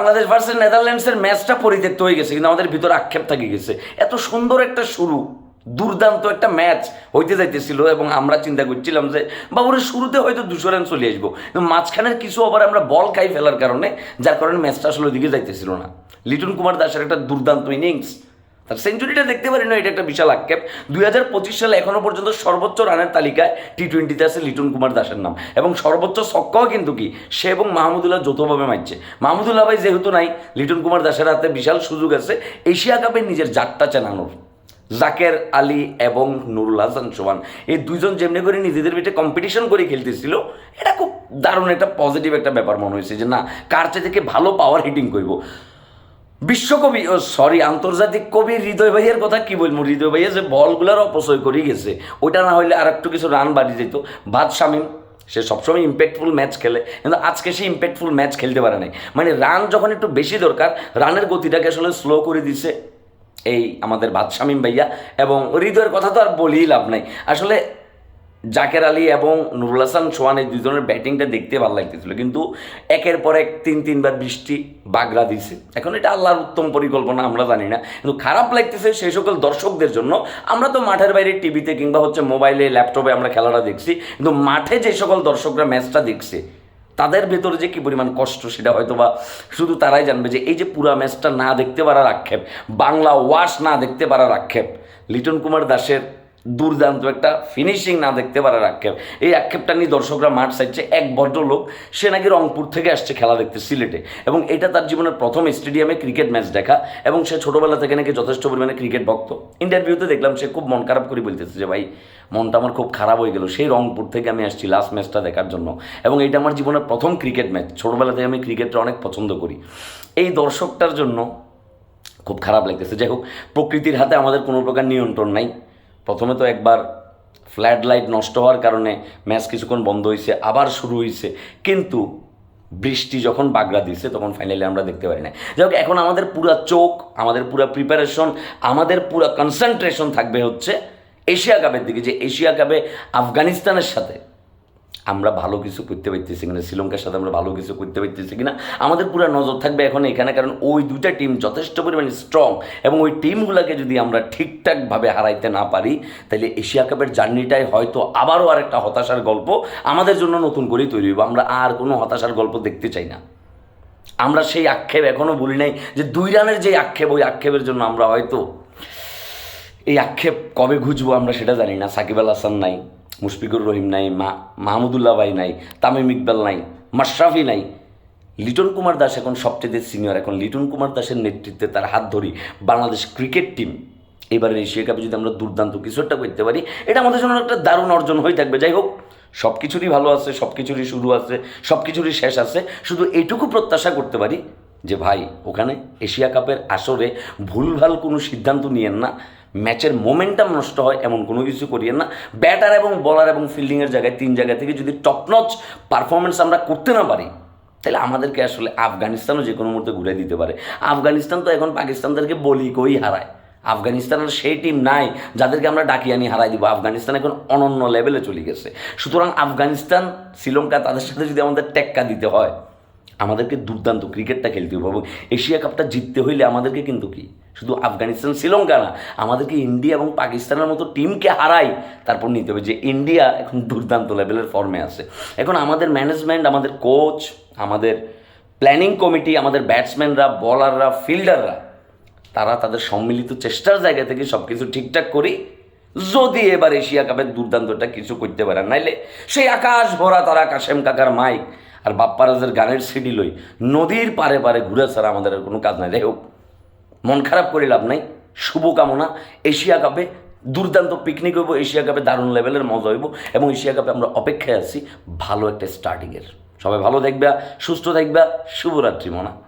Bangladesh versus নেদারল্যান্ডসের ম্যাচটা পরিত্যক্ত হয়ে গেছে, কিন্তু আমাদের ভিতরে আক্ষেপ থেকে গেছে। এত সুন্দর একটা শুরু, দুর্দান্ত একটা ম্যাচ হইতে যাইতেছিল এবং আমরা চিন্তা করছিলাম যে বাবুরের শুরুতে হয়তো দুশো রান চলে আসব, কিন্তু মাঝখানের কিছু ওভার আমরা বল খাই ফেলার কারণে, যার কারণে ম্যাচটা আসলে ওইদিকে যাইতেছিল না। লিটন কুমার দাসের একটা দুর্দান্ত ইনিংস তার সেঞ্চুরিটা দেখতে পারি না, এটা একটা বিশাল আক্ষেপ। দুই হাজার পঁচিশ সালে এখনও পর্যন্ত সর্বোচ্চ রানের তালিকায় টি টোয়েন্টিতে আছে লিটন কুমার দাসের নাম। এবং সর্বোচ্চ ছক্কাও কিন্তু কি, সে এবং মাহমুদুল্লাহ যৌথভাবে মারছে। মাহমুদুল্লাহ ভাই যেহেতু নাই, লিটন কুমার দাসের হাতে বিশাল সুযোগ আছে। এশিয়া কাপে নিজের জাতটা চেনানোর। জাকের আলী এবং নুরুল হাসান সোহান, এই দুইজন যেমনি করে নিজেদের ভিতরে কম্পিটিশন করে খেলতেছিল, এটা খুব দারুণ একটা পজিটিভ একটা ব্যাপার মনে হয়েছে যে না, কার থেকে ভালো পাওয়ার হিটিং করব। বিশ্বকবি, ও সরি আন্তর্জাতিক কবি হৃদয় ভাইয়ের কথা কি বলব? হৃদয় ভাইয়া যে বলগুলার অপচয় করে গেছে ওটা না হইলে আর একটু কিছু রান বাড়ি যেত বাদ শামিম, সে সবসময় ইম্প্যাক্টফুল ম্যাচ খেলে, কিন্তু আজকে সে ইম্প্যাক্টফুল ম্যাচ খেলতে পারে নাই। মানে রান যখন একটু বেশি দরকার, রানের গতিটাকে আসলে স্লো করে দিছে এই আমাদের বাদ শামিম ভাইয়া, এবং হৃদয়ের কথা তো আর বলেই লাভ নাই। আসলে জাকের আলী এবং নুরুল হাসান সোহান এই দুজনের ব্যাটিংটা দেখতে ভালো লাগতেছিল। কিন্তু একের পর এক তিন তিনবার বৃষ্টি বাগড়া দিছে। এখন এটা আল্লাহর উত্তম পরিকল্পনা, আমরা জানি না। কিন্তু খারাপ লাগতেছে সেই সকল দর্শকদের জন্য। আমরা তো মাঠের বাইরে টিভিতে কিংবা হচ্ছে মোবাইলে ল্যাপটপে আমরা খেলাটা দেখছি। কিন্তু মাঠে যে সকল দর্শকরা ম্যাচটা দেখছে, তাদের ভেতরে যে কী পরিমাণ কষ্ট, সেটা হয়তো বা শুধু তারাই জানবে যে এই যে পুরা ম্যাচটা না দেখতে পারার আক্ষেপ, বাংলা ওয়াশ না দেখতে পারার আক্ষেপ, লিটন কুমার দাসের দুর্দান্ত একটা ফিনিশিং না দেখতে পারার আক্ষেপ। এই আক্ষেপটা নিয়ে দর্শকরা মাঠ চাইছে এক ভদ্রলোক, সে নাকি রংপুর থেকে আসছে খেলা দেখতে, সিলেটে। এবং এটা তার জীবনের প্রথম স্টেডিয়ামে ক্রিকেট ম্যাচ দেখা এবং সে ছোটোবেলা থেকে নাকি যথেষ্ট পরিমাণে ক্রিকেট ভক্ত। ইন্টারভিউতে দেখলাম সে খুব মন খারাপ করে বলতেছে যে, ভাই, মনটা আমার খুব খারাপ হয়ে গেল। সেই রংপুর থেকে আমি আসছি লাস্ট ম্যাচটা দেখার জন্য। এবং এটা আমার জীবনের প্রথম ক্রিকেট ম্যাচ ছোটোবেলা থেকে আমি ক্রিকেটটা অনেক পছন্দ করি। এই দর্শকটার জন্য খুব খারাপ লাগতেছে। যাই হোক, প্রকৃতির হাতে আমাদের কোনো প্রকার নিয়ন্ত্রণ নাই। প্রথমে তো একবার ফ্ল্যাট লাইট নষ্ট হওয়ার কারণে ম্যাচ কিছুক্ষণ বন্ধ হয়েছে আবার শুরু হয়েছে কিন্তু বৃষ্টি যখন বাগড়া দিচ্ছে তখন ফাইনালি আমরা দেখতে পারি না যাই এখন আমাদের পুরো চোখ, আমাদের পুরো প্রিপারেশন আমাদের পুরো কনসেন্ট্রেশন থাকবে হচ্ছে এশিয়া কাপের দিকে, যে এশিয়া কাপে আফগানিস্তানের সাথে আমরা ভালো কিছু করতে পারতেছি কিনা, শ্রীলঙ্কার সাথে আমরা ভালো কিছু করতে পারতেছি কিনা, আমাদের পুরো নজর থাকবে এখন এখানে, কারণ ওই দুইটা টিম যথেষ্ট পরিমাণে স্ট্রং এবং ওই টিমগুলোকে যদি আমরা ঠিকঠাকভাবে হারাইতে না পারি, তাহলে এশিয়া কাপের জার্নিটাই হয়তো আবারও আর একটা হতাশার গল্প আমাদের জন্য নতুন করেই তৈরি হবে আমরা আর কোনো হতাশার গল্প দেখতে চাই না। আমরা সেই আক্ষেপ এখনও বলি নাই যে দুই রানের যে আক্ষেপ, ওই আক্ষেপের জন্য আমরা হয়তো, এই আক্ষেপ কবে ঘুচবো আমরা সেটা জানি না, সাকিব আল হাসান নাই। মুশফিকুর রহিম নাই, মা মাহমুদুল্লাহ ভাই নাই, তামিম ইকবাল নাই, মাশরাফি নাই। লিটন কুমার দাস এখন সবচেয়ে সিনিয়র এখন লিটন কুমার দাসের নেতৃত্বে তার হাত ধরি বাংলাদেশ ক্রিকেট টিম এবারের এশিয়া কাপে যদি আমরা দুর্দান্ত কিছু একটা করতে পারি, এটা আমাদের জন্য একটা দারুণ অর্জন হয়ে থাকবে। যাই হোক সব কিছুরই ভালো আছে সব কিছুরই শুরু আছে সব কিছুরই শেষ আছে। শুধু এইটুকু প্রত্যাশা করতে পারি যে ভাই, ওখানে এশিয়া কাপের আসরে ভুলভাল কোনো সিদ্ধান্ত নিয়েন না। ম্যাচের মোমেন্টাম নষ্ট হয় এমন কোনো কিছু করিয়েন না। ব্যাটার এবং বলার এবং ফিল্ডিংয়ের জায়গায় তিন জায়গা থেকে যদি টপনচ পারফরমেন্স আমরা করতে না পারি, তাহলে আমাদেরকে আসলে আফগানিস্তানও যে কোনো মুহূর্তে ঘুরে দিতে পারে। আফগানিস্তান তো এখন পাকিস্তানদেরকে বলি কই হারায়। আফগানিস্তানের সেই টিম নাই যাদেরকে আমরা ডাকিয়ে আনি হারাই দিব। আফগানিস্তান এখন অনন্য লেভেলে চলে গেছে। সুতরাং আফগানিস্তান, শ্রীলঙ্কা তাদের সাথে যদি আমাদের টেক্কা দিতে হয় আমাদেরকে দুর্দান্ত ক্রিকেটটা খেলতে হবে এবং এশিয়া কাপটা জিততে হইলে আমাদেরকে কিন্তু কি? শুধু আফগানিস্তান, শ্রীলঙ্কা না, আমাদেরকে ইন্ডিয়া এবং পাকিস্তানের মতো টিমকে হারাই তারপর নিতে হবে যে ইন্ডিয়া এখন দুর্দান্ত লেভেলের ফর্মে আছে। এখন আমাদের ম্যানেজমেন্ট আমাদের কোচ আমাদের প্ল্যানিং কমিটি আমাদের ব্যাটসম্যানরা বলাররা ফিল্ডাররা তারা তাদের সম্মিলিত চেষ্টার জায়গা থেকে সব কিছু ঠিকঠাক করি, যদি এবার এশিয়া কাপের দুর্দান্তটা কিছু করতে পারে নাইলে সেই আকাশ ভরা তারা কাশেম কাকার মাইক। আর বাপ্পারাজের গানের সিডি লই। নদীর পারে পারে ঘুরে ছাড়া আমাদের আর কোনো কাজ নাই। যাই হোক, মন খারাপ করে লাভ নাই। শুভকামনা। এশিয়া কাপে দুর্দান্ত পিকনিক হইব। এশিয়া কাপে দারুণ লেভেলের মজা হইব। এবং এশিয়া কাপে আমরা অপেক্ষায় আছি ভালো একটা স্টার্টিংয়ের সবাই ভালো দেখবে সুস্থ দেখবে শুভরাত্রি, মনা।